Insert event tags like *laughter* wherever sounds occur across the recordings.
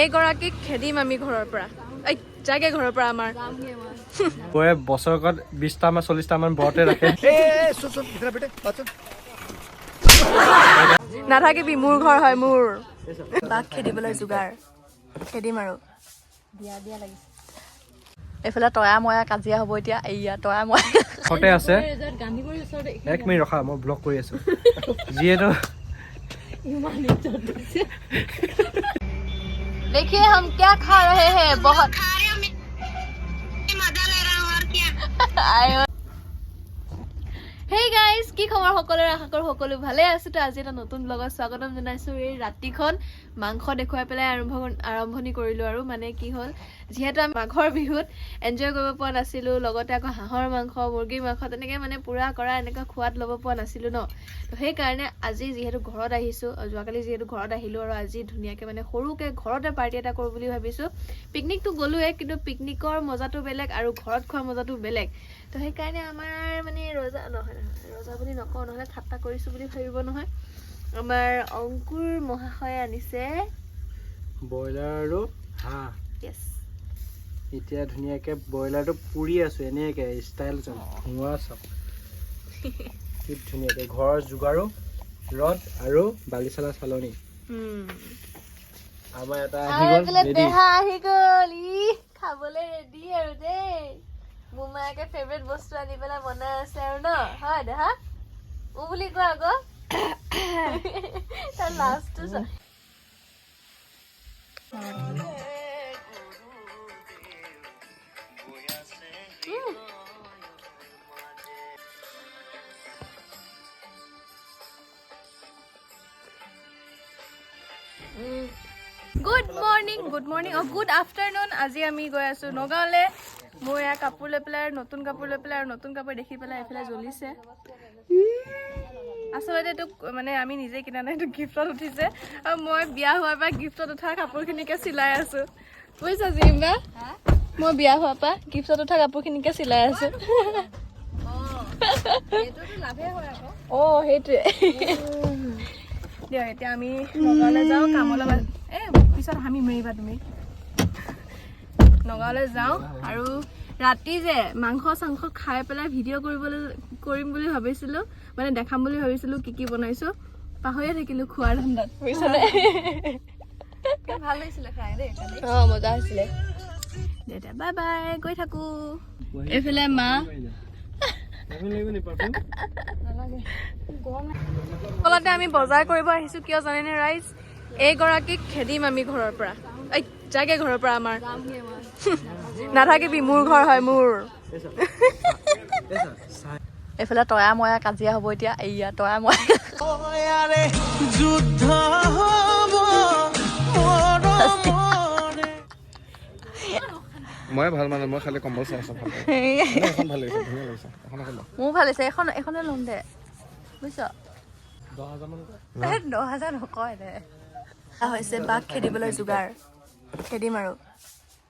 এইগৰাকীক খেদিম আমি ঘৰৰ পৰা। এই যাগে ঘৰৰ পৰা আমাৰ। বৌয়ে বছৰেকত বিশটামান চল্লিছটামান বৰতে ৰাখে। *laughs* নাথাকিবি মোৰ ঘৰ হয় মোৰ। বাক খেদিবলৈ যোগাৰ। খেদিম আৰু। এইফালে তয়া ময়া কাজিয়া হ'ব এতিয়া এইয়া তয়া ময়া। কাষতে আছে। এক মিনিট ৰখা মই ব্লক কৰি আছো। *laughs* যিহেতু देखिए हम क्या खा रहे हैं बहुत। खा रहे हैं मज़ा ले रहा हूँ और क्या? *laughs* হেই গাইজ কি খবৰ সকলোৰে? আশা কৰোঁ সকলো ভালে আছো তো। আজি এটা নতুন ব্লগত স্বাগতম জনাইছো। এই ৰাতিখন মাংস দেখুৱাই পেলাই আৰম্ভ আৰম্ভণি কৰিলোঁ আৰু মানে কি হ'ল যিহেতু আমি মাঘৰ বিহুত এনজয় কৰিব পৰা নাছিলোঁ লগতে আকৌ হাঁহৰ মাংস মুৰ্গীৰ মাংস তেনেকৈ মানে পুৰা কৰা এনেকুৱা খোৱাত ল'ব পৰা নাছিলোঁ ন। তো সেইকাৰণে আজি যিহেতু ঘৰত আহিছোঁ যোৱাকালি যিহেতু ঘৰত আহিলোঁ আৰু আজি ধুনীয়াকৈ মানে সৰুকৈ ঘৰতে পাৰ্টি এটা কৰোঁ বুলি ভাবিছোঁ। পিকনিকটো গ'লোৱে কিন্তু পিকনিকৰ মজাটো বেলেগ আৰু ঘৰত খোৱাৰ মজাটো বেলেগ। তো সেইকাৰণে আমাৰ মানে ৰজা নহয়। ৰজা বুলি নকওঁ নহ'লে ঠাট্টা কৰিছোঁ বুলি ভাবিব নহয়। আমাৰ অংকুৰ মহাশয়ে আনিছে। ব্ৰইলাৰ আৰু হাঁহ। এতিয়া ধুনীয়াকে ব্ৰইলাৰটো পুৰি আছো এনেকে ষ্টাইল ধোঁৱা চাপ কি *laughs* ধুনীয়াকে ঘৰৰ যোগাৰো ৰদ আৰু বালিচালা চালনী। আমাৰ এটা আহি গ'ল আহি গ'ল ই খাবলৈ ৰেডি আৰু দেই। মোমায়েকে ফেভৰেট বস্তু আনি পেলাই বনাই আছে আৰু ন হয় দেহা ও বুলি কোৱা আকৌ লাষ্টটো গুড মৰ্ণিং গুড মৰ্ণিং অ গুড আফটাৰনুন আজি আমি গৈ আছোঁ নগাঁৱলৈ মোৰ এয়া কাপোৰ লৈ পেলাই নতুন কাপোৰ লৈ পেলাই আৰু নতুন কাপোৰ দেখি পেলাই এইফালে জ্বলিছে। আচলতে এইটো মানে আমি নিজে কিনা নাই এইটো গিফ্টত উঠিছে। আৰু মই বিয়া হোৱাৰ পৰা গিফ্টত উঠা কাপোৰখিনিকে চিলাই আছোঁ। বুজিছা জিম্বা? মই বিয়া হোৱাৰ পৰা গিফ্টত উঠা কাপোৰখিনিকে চিলাই আছোঁ। অঁ সেইটোৱে। দিয়ক এতিয়া আমি নগাঁৱলৈ যাওঁ কামলৈ বা- এ পিছত হামি মাৰিবা তুমি। নগাঁৱলৈ যাওঁ আৰু ৰাতি যে মাংস চাংস খাই পেলাই ভিডিঅ' কৰিবলৈ কৰিম বুলি ভাবিছিলোঁ মানে দেখাম বুলি ভাবিছিলোঁ কি কি বনাইছোঁ পাহৰিয়ে থাকিলোঁ খোৱাৰ ধান্দাত। বুজিছানে? ভাল লাগিছিলে খাই দেই অঁ মজা হৈছিলে। দে এতিয়া বাই বাই গৈ থাকোঁ। এইফালে মা। ফলতে আমি বজাৰ কৰিব আহিছোঁ কিয় জানেনে ৰাইজ? এইগৰাকীক খেদিম আমি ঘৰৰ পৰা। এই যাগে ঘৰৰ পৰা আমাৰ। *laughs* নাথাকিবি মোৰ ঘৰ হয় মোৰ। *laughs* এইফালে তয়া ময়া কাজিয়া হ'ব এতিয়া এইয়া তয়া ময়া মই ভাল মানে মই খালি কম্বল চাই আছোঁ ভাল *laughs* এখন ভাল লাগিছে ধুনীয়া লাগিছে। এখন এখন লওঁ। মোৰ ভাল হৈছে এখন এখনে ল'ম দে বুজিছ? দহ হাজাৰ নকয় দে। হৈছে বাক খেদিবলৈ যোগাৰ। খেদিম আৰু।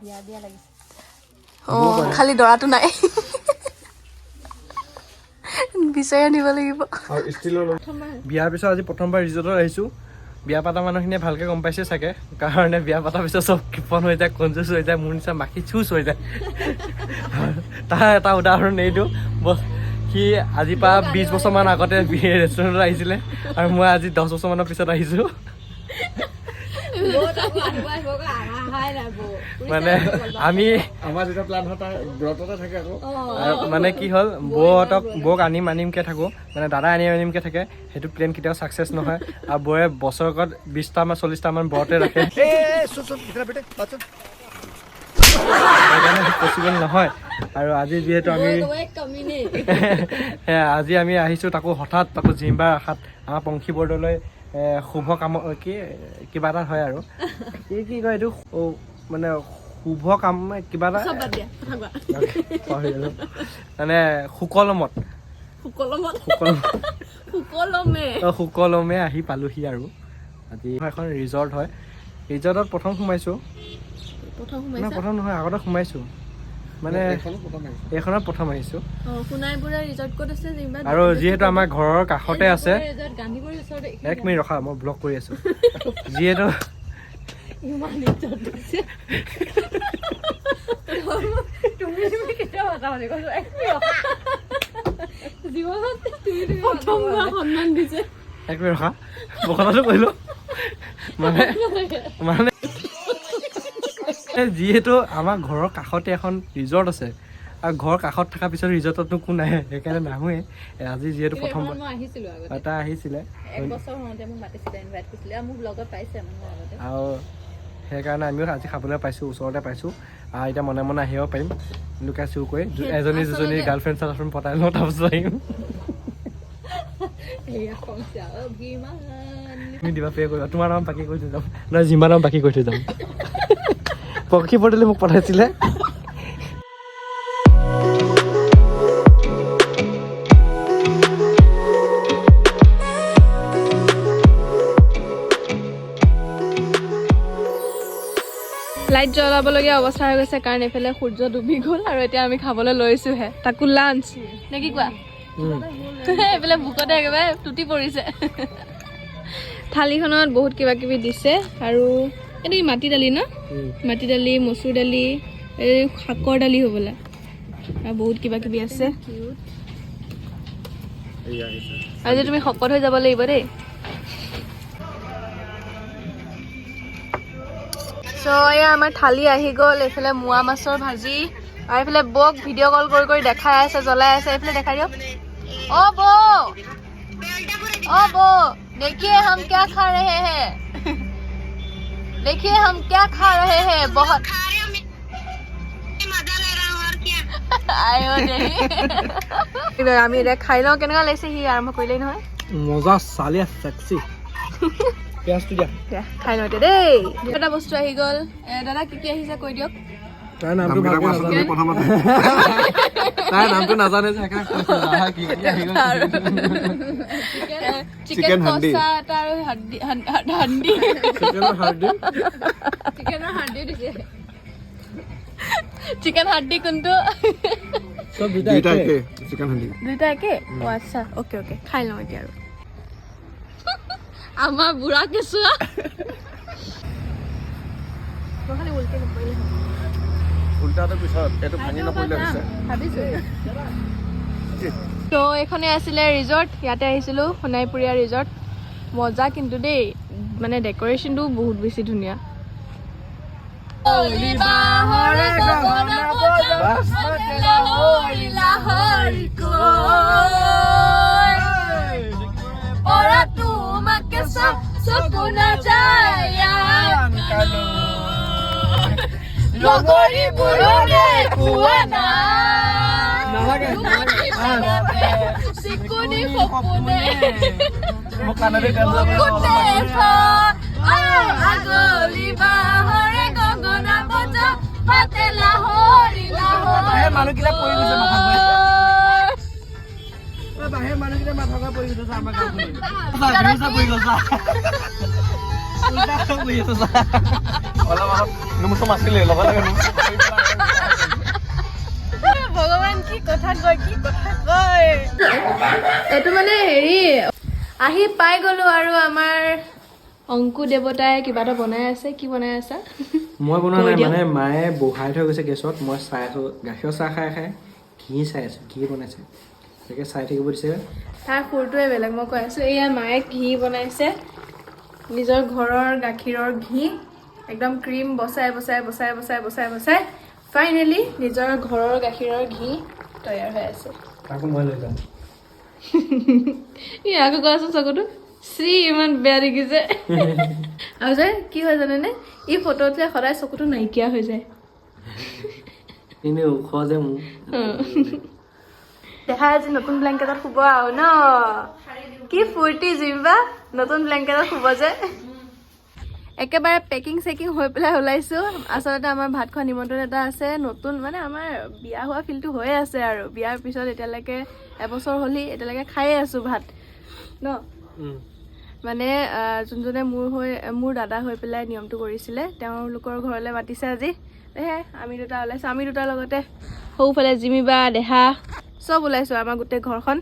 বিয়া বিয়া লাগিছে। অঁ খালি দৰাটো নাই। বিচাৰি আনিব লাগিব। আৰু ষ্টিলৰ লওঁ। বিয়াৰ পিছত আজি প্ৰথমবাৰ ৰিজৰ্টত আহিছোঁ। বিয়া পাতা মানুহখিনিয়ে ভালকৈ গম পাইছে চাগে। কাৰণে বিয়া পতাৰ পিছত চব কৃপন হৈ যায় কনজুচ হৈ যায় মোৰ নিচিনা মাখি চুচ হৈ যায়। তাৰ এটা উদাহৰণ এইটো সি আজিৰ পৰা বিছ বছৰমান আগতে ৰেষ্টুৰেণ্টত আহিছিলে। আৰু মই আজি দহ বছৰমানৰ পিছত আহিছোঁ। মানে আমি আমাৰ যেতিয়া প্লান ব্ৰততে থাকে আকৌ। আৰু মানে কি হ'ল বৌহঁতক বৌক আনিম আনিমকৈ থাকোঁ। মানে দাদা আনিম আনিমকৈ থাকে সেইটো প্লেন কেতিয়াও ছাকচেছ নহয়। আৰু বৌয়ে বছৰেকত বিশটামান চল্লিছটামান বৰতে ৰাখে। সেইকাৰণে পচিবল নহয়। আৰু আজি যিহেতু আমি *laughs* আজি আমি আহিছোঁ তাকো হঠাৎ তাকো জিম্বাৰ আশাত আমাৰ পংখী বৰ্ডলৈ এ, শুভ কাম কি কিবা এটা হয় আৰু। কি কি কয় এইটো? মানে শুভ কাম কিবা এটা। মানে সুকলমত। সুকলম। আহি পালোহি আৰু। আজি এখন ৰিজৰ্ট হয়। ৰিজৰ্টত প্ৰথম সোমাইছা। প্ৰথম নহয় আগতে সোমাইছোঁ। মানে এইখনত প্ৰথম আহিছোঁ। আৰু যিহেতু আমাৰ ঘৰৰ কাষতে আছে। এক মিনিট ৰখা মই ব্লক কৰি আছোঁ। *laughs* যিহেতু *laughs* এক মিনিট ৰখা। মই কথাটো কৈলো। মানে মানে যিহেতু আমাৰ ঘৰৰ কাষতে এখন ৰিজৰ্ট আছে আৰু ঘৰৰ কাষত থকাৰ পিছত ৰিজৰ্টতনো কোন আহে সেইকাৰণে নাহোৱে। আজি যিহেতু আগতে। এটা আহিছিলে। আৰু সেইকাৰণে আমিও আজি খাবলৈ পাইছোঁ ওচৰতে পাইছোঁ। আৰু এতিয়া মনে মনে আহিব পাৰিম। লুকাই চুৰ কৰি এজনী দুজনী গাৰ্লফ্ৰেণ্ড চাৰ্লফ্ৰেণ্ড পতাই লওঁ তাৰপিছত আহিম। তুমি দিবা পে' কৰিবা তোমাৰ নাম বাকী কৰি থৈ যাম। নহয় যিমান নাম বাকী কৰি থৈ যাম। পক্ষী পটেলে মোক পঠাইছিলে? লাইট জ্বলাবলগীয়া অৱস্থা হৈ গৈছে কাৰণ এইফালে সূৰ্য ডুবি গ'ল আৰু এতিয়া আমি খাবলৈ লৈছোহে। তাকো লাঞ্চ নে কি কোৱা? *laughs* এইফালে ভোকতে একেবাৰে টুটি পৰিছে। *laughs* থালিখনত বহুত কিবা কিবি দিছে আৰু এইটো কি মাটি দালি ন? মাটি দালি মচুৰ দালি এই শাকৰ দালি হ'বলা। আৰু বহুত কিবা কিবি আছে আজি তুমি শকত হৈ যাব লাগিব দেই। চ' এয়া আমাৰ থালি আহি গ'ল এইফালে মোৱা মাছৰ ভাজি। আৰু এইফালে বৌক ভিডিঅ' কল কৰি কৰি দেখাই আছে জ্বলাই আছে। এইফালে দেখাই দিয়ক। অ বৌ! অ বৌ! देखिए हम क्या खा रहे हैं देखिए हम क्या खा रहे हैं बहुत আইঅ দেহি আমি এতিয়া খাই লওঁ কেনেকুৱা লাগিছে সি আৰম্ভ কৰিলেই নহয় মজা চালিয়া চেক্সি পিঁয়াজটো দিয়া দিয়া, খাই লওঁ এতিয়া দেই এটা বস্তু আহি গ'ল এ, দাদা কি কি আহিছে কৈ দিয়ক তাই নামটো ভালকৈ নাজানে প্ৰথমতে। তাই নামটো নাজানে যে সেইকাৰণে কৈছো, আহা, কি কি আহি গ'ল। Chicken Chicken handi. কচা এটা আৰু হাড্ডি হান- হান- হাণ্ডি। চিকেনৰ হাৰ্ডি চিকেনৰ হাৰ্ডি দিছে। চিকেন হাড্ডি কোনটো? চব দুটা দুইটা একে। একে চিকেন হান্দি দুইটা একে? অ আচ্ছা অ'কে অ'কে খাই লওঁ এতিয়া আৰু। আমাৰ বুঢ়া কেঁচুৱা। খালি উল্টে নপৰিলে হ'ল। উল্টাটো পিছত এইটো ভাঙি নপৰিলে হৈছে ত' এইখনে আছিলে ৰিজৰ্ট ইয়াতে আহিছিলোঁ সোণাইপুৰীয়া ৰিজৰ্ট মজা কিন্তু দেই মানে ডেক'ৰেশ্যনটো বহুত বেছি ধুনীয়া। লগৰী বুঢ়ৰে খোৱা নালাগে আগলি বাহৰে গগনা বজা। পাতে লাহৰি লাহৰি মানুহকেইটা পৰি গৈছে বাহিৰ মানুহকেইটা মাথা পৰি গৈছে আমাৰ গাঁৱত পৰি গৈছে লগে লগে ভগৱান কি কথা কয় কি কথা কয়? এইটো মানে হেৰি আহি পাই গলো আৰু আমাৰ অংকু দেৱতাই কিবা এটা বনাই আছে। কি বনাই আছা? মই বনোৱা কৈ নাই। মানে মায়ে বহাই থৈ গৈছে গেছত। মই চাই আছো গাখীৰ চাহ খাই খাই ঘি চাই আছো ঘি বনাইছে। তাকে চাই থাকিব দিছে। তাৰ সুৰটোৱে বেলেগ মই কৈ আছো এয়া মায়ে ঘি বনাইছে। নিজৰ ঘৰৰ গাখীৰৰ ঘি। একদম ক্ৰীম বচাই বচাই বচাই বচাই বচাই বচাই ফাইনেলি নিজৰ ঘৰৰ গাখীৰৰ ঘি তৈয়াৰ হৈ আছে। ই আকৌ কোৱাচোন চকুটো। চি ইমান বেয়া দেখিছে *laughs* আৰু যে কি হয় জানেনে? ই ফটো উঠিলে সদায় চকুটো নাইকিয়া হৈ যায়। যে *laughs* দেহা আজি নতুন ব্লেংকেটত শুব আৰু ন? কি ফূৰ্তি জিম্বা নতুন ব্লেংকেটত শুব যে। একেবাৰে পেকিং চেকিং হৈ পেলাই ওলাইছো। আচলতে আমাৰ ভাত খোৱা নিমন্ত্ৰণ এটা আছে নতুন মানে আমাৰ বিয়া হোৱা ফিলটো হৈয়ে আছে আৰু। বিয়াৰ পিছত এতিয়ালৈকে এবছৰ হ'লি এতিয়ালৈকে খায়ে আছো ভাত। ন? মানে যোনজনে মোৰ হৈ মোৰ দাদা হৈ পেলাই নিয়মটো কৰিছিলে তেওঁলোকৰ ঘৰলৈ মাতিছে আজি। সেয়াই আমি দুটা ওলাইছো আমি দুটাৰ লগতে। সৌফালে জিমিবা দেহা চব ওলাইছো আমাৰ গোটেই ঘৰখন।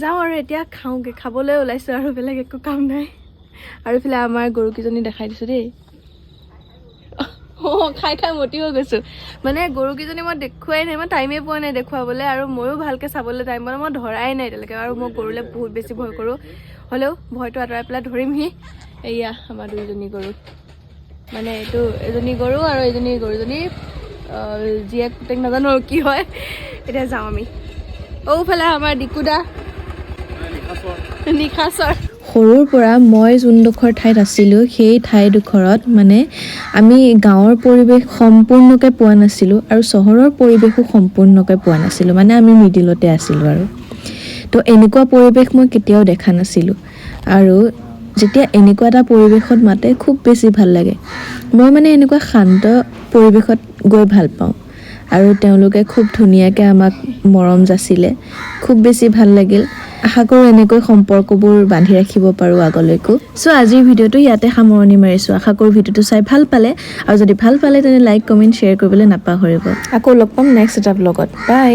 যাওঁ আৰু এতিয়া খাওঁগে খাবলৈ ওলাইছো আৰু বেলেগ একো কাম নাই। আৰু এইফালে আমাৰ গৰুকেইজনী দেখাই দিছো দেই। অঁ খাই খাই মতি হৈ গৈছোঁ। মানে গৰুকেইজনী মই দেখুৱাই নাই মই টাইমেই পোৱা নাই দেখুৱাবলৈ আৰু ময়ো ভালকৈ চাবলৈ টাইম পোৱা নাই মই ধৰাই নাই এতিয়ালৈকে আৰু মই গৰুলৈ বহুত বেছি ভয় কৰোঁ। হ'লেও ভয়টো আঁতৰাই পেলাই ধৰিমহি। এয়া আমাৰ দুইজনী গৰু। মানে এইটো এজনী গৰু আৰু এজনী গৰুজনী জীয়েক পুতেক নাজানো আৰু কি হয় এতিয়া যাওঁ আমি। ঔফালে আমাৰ ডিকুদা। নিশাচৰ সৰুৰ পৰা মই যোনডোখৰ ঠাইত আছিলোঁ সেই ঠাইডোখৰত মানে আমি গাঁৱৰ পৰিৱেশ সম্পূৰ্ণকৈ পোৱা নাছিলোঁ আৰু চহৰৰ পৰিৱেশো সম্পূৰ্ণকৈ পোৱা নাছিলোঁ মানে আমি মিডিলতে আছিলোঁ আৰু। তো এনেকুৱা পৰিৱেশ মই কেতিয়াও দেখা নাছিলোঁ। আৰু যেতিয়া এনেকুৱা এটা পৰিৱেশত মাতে খুব বেছি ভাল লাগে। মই মানে এনেকুৱা শান্ত পৰিৱেশত গৈ ভাল পাওঁ। আৰু তেওঁলোকে খুব ধুনীয়াকৈ আমাক মৰম যাচিলে। খুব বেছি ভাল লাগিল। আশা কৰোঁ এনেকৈ সম্পৰ্কবোৰ বান্ধি ৰাখিব পাৰোঁ আগলৈকো। চ' আজিৰ ভিডিঅ'টো ইয়াতে সামৰণি মাৰিছোঁ। আশা কৰোঁ ভিডিঅ'টো চাই ভাল পালে। আৰু যদি ভাল পালে তেনে লাইক কমেণ্ট শ্বেয়াৰ কৰিবলৈ নাপাহৰিব। আকৌ লগ পাম নেক্সট এটা ব্লগত। বাই!